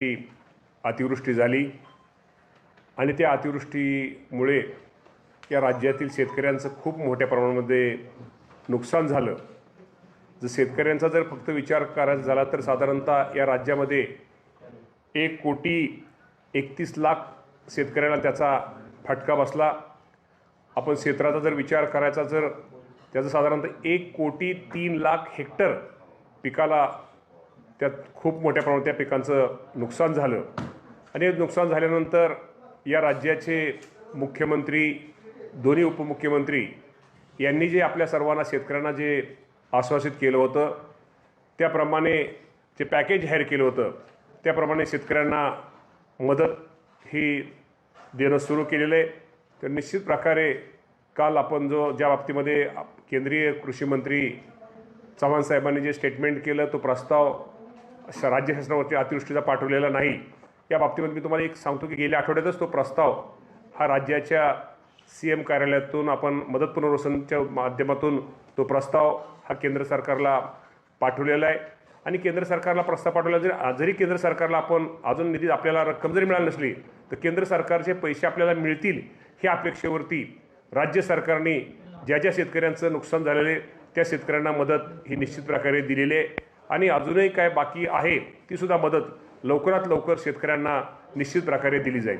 ती अतिवृष्टी झाली आणि त्या अतिवृष्टीमुळे या राज्यातील शेतकऱ्यांचं खूप मोठ्या प्रमाणामध्ये नुकसान झालं. जर शेतकऱ्यांचा जर फक्त विचार करायचा झाला तर साधारणतः या राज्यामध्ये एक कोटी एकतीस लाख शेतकऱ्यांना त्याचा फटका बसला. आपण क्षेत्राचा जर विचार करायचा जर त्याचं साधारणतः एक कोटी तीन लाख हेक्टर पिकाला त्यात खूप मोठ्या प्रमाणात त्या पिकांचं नुकसान झालं. आणि नुकसान झाल्यानंतर या राज्याचे मुख्यमंत्री दोन्ही उपमुख्यमंत्री यांनी जे आपल्या सर्वांना शेतकऱ्यांना जे आश्वासित केलं होतं त्याप्रमाणे जे पॅकेज जाहीर केलं होतं त्याप्रमाणे शेतकऱ्यांना मदत ही देणं सुरू केलेलं आहे. तर निश्चित प्रकारे काल आपण जो ज्या बाबतीमध्ये केंद्रीय कृषीमंत्री चव्हाण साहेबांनी जे स्टेटमेंट केलं तो प्रस्ताव राज्य शासनावरती अतिवृष्टीचा पाठवलेला नाही. या बाबतीमध्ये मी तुम्हाला एक सांगतो की गेल्या आठवड्यातच तो प्रस्ताव हा राज्याच्या सी एम कार्यालयातून आपण मदत पुनर्वसनच्या माध्यमातून तो प्रस्ताव हा केंद्र सरकारला पाठवलेला आहे. आणि केंद्र सरकारला प्रस्ताव पाठवला जरी जरी केंद्र सरकारला आपण अजून निधी आपल्याला रक्कम जरी मिळाली नसली तर केंद्र सरकारचे पैसे आपल्याला मिळतील ह्या अपेक्षेवरती राज्य सरकारने ज्या ज्या शेतकऱ्यांचं नुकसान झालेले त्या शेतकऱ्यांना मदत ही निश्चित प्रकारे दिलेली आहे. आणि अजूनही काय बाकी आहे तीसुद्धा मदत लवकरात लवकर शेतकऱ्यांना निश्चित प्रकारे दिली जाईल.